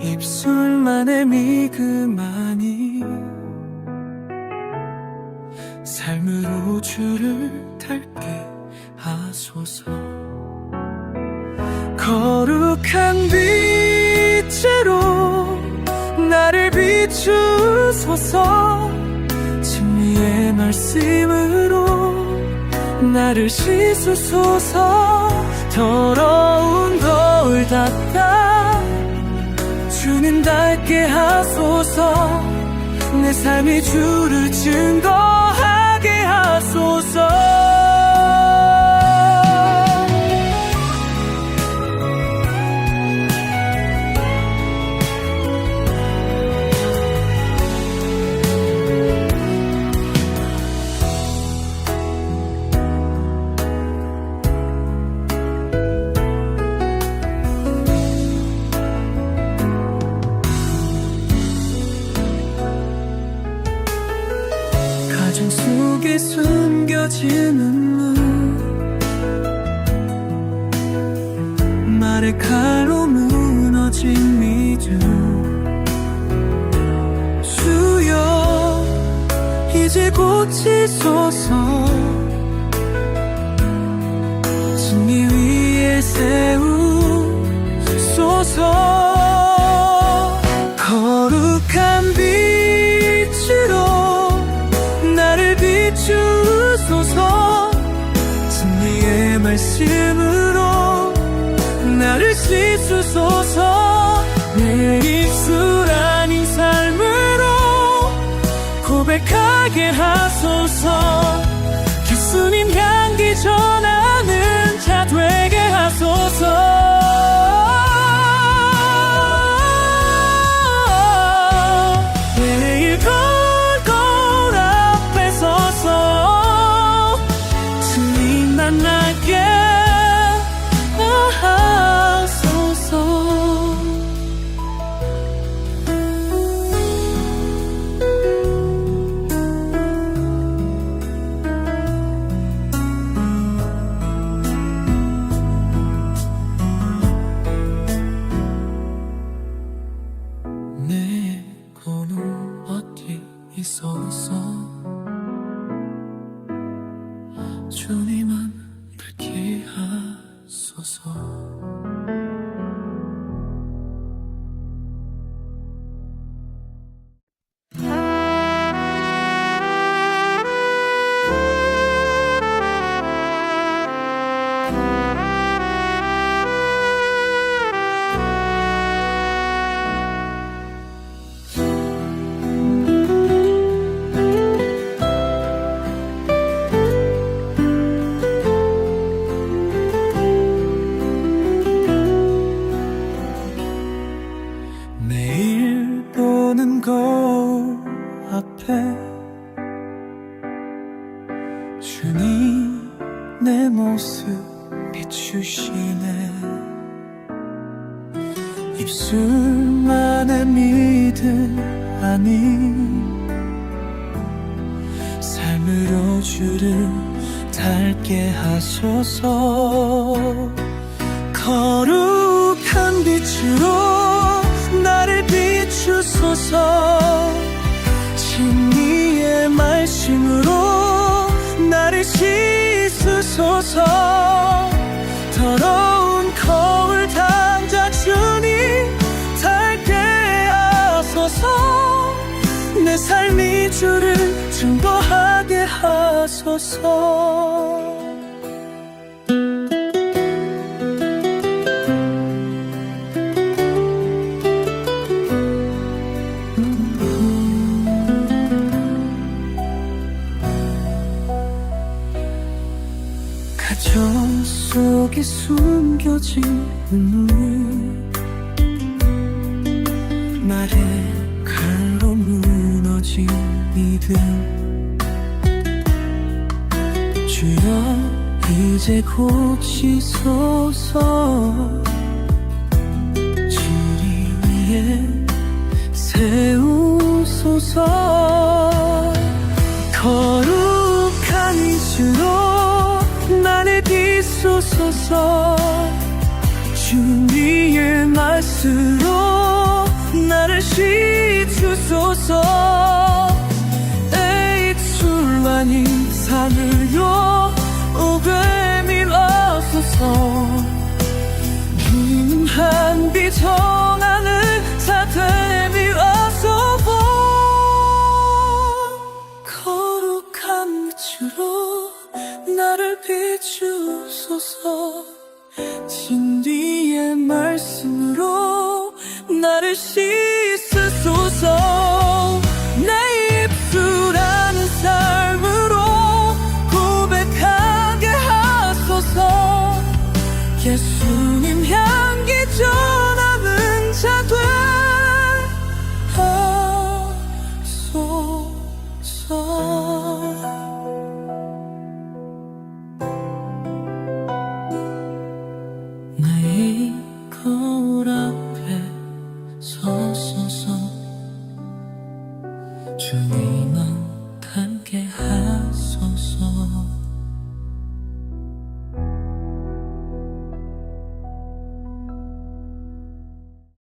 입술만의 미그만이 삶으로 줄을 달게 하소서. 거룩한 빛으로 나를 비추소서. 진리의 말씀으로 나를 씻으소서. 더러운 거울 닦아 주님 닮게 하소서. 내 삶이 주를 증거하게 하소서 속에 숨겨진 눈물. 말의 칼로 무너진 믿음 주여 이제 고치소서. 진리 위에 세우소서 말씀으로 나를 씻으소서. 내 입술 아닌 삶으로 고백하게 하소서 하소서 앞에 주님 내 모습 비추시네. 입술만의 믿음 아닌 삶으로 주를 닮게 하소서. 거룩 씻으소서 더러운 거울 당자 주님 닮게 하소서. 내 삶이 주를 증거하게 하소서 가정 속에 숨겨진 눈물. 말에 칼로 무너진 믿음 주여 이제 고치소서 진리 위에 새 주소서. 거 비소서서 주님의 말씀으로 나를 씻으소서. 내 입술만 인산을요 오게 밀어소서. 유능한 비정 나를 씻으소서. 내 입술하는 삶으로 고백하게 하소서. 예수님 향기 전하는 자돼 하소서 서서서 주님 안